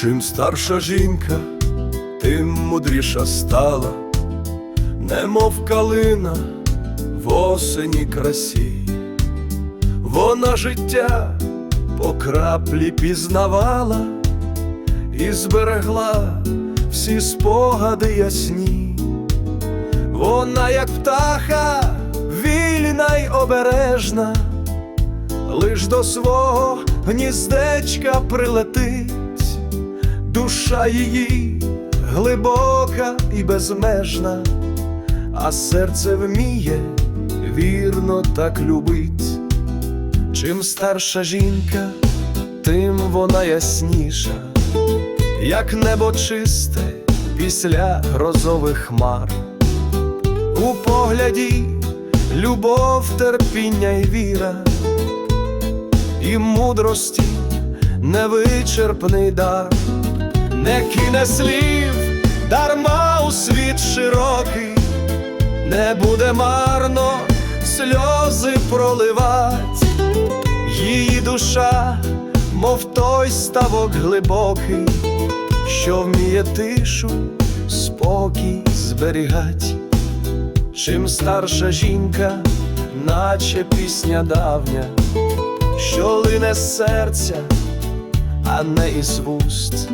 Чим старша жінка, тим мудріша стала, немов калина в осені красі, вона життя по краплі пізнавала і зберегла всі спогади ясні. Вона, як птаха, вільна й обережна, лиш до свого гніздечка прилетить, душа її глибока і безмежна, а серце вміє вірно так любить. Чим старша жінка, тим вона ясніша, як небо чисте після грозових хмар. У погляді любов, терпіння й віра, і мудрості невичерпний дар, не кине слів, дарма у світ широкий, не буде марно сльози проливать, її душа, мов той ставок глибокий, що вміє тишу, спокій зберігать. Чим старша жінка, наче пісня давня, що лине з серця, а не із вуст.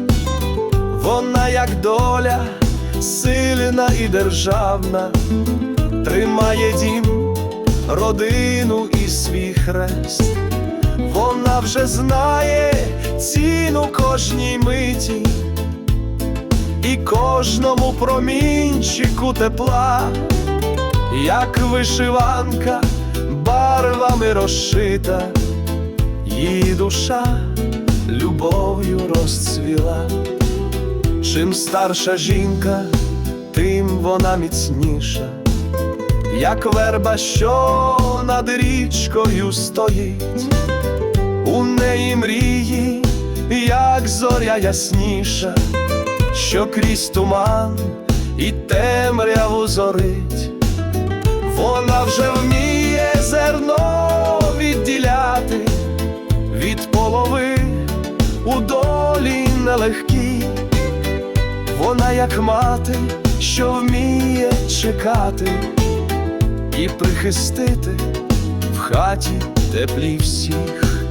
Вона, як доля, сильна і державна, тримає дім, родину і свій хрест. Вона вже знає ціну кожній миті і кожному промінчику тепла як вишиванка барвами розшита, її душа любов'ю розцвіла. Чим старша жінка, тим вона міцніша, як верба, що над річкою стоїть, у неї мрії, як зоря ясніша, що крізь туман і темряву зорить. Вона вже вміє зерно Вона, як мати, що вміє чекати і прихистити в хаті теплі всіх.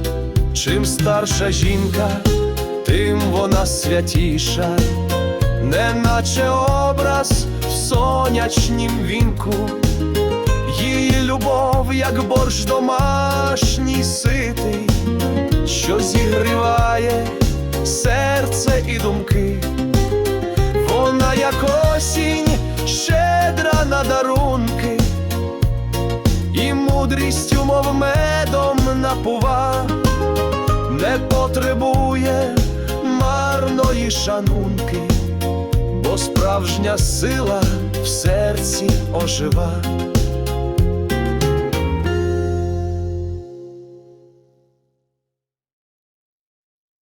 Чим старша жінка, тим вона святіша, неначе образ в сонячнім вінку. Її любов, як борщ домашній ситий, що зігріває серце і думки, вона, як осінь, щедра на дарунки, і мудрістю, мов медом напува, не потребує марної шанунки, бо справжня сила в серці ожива.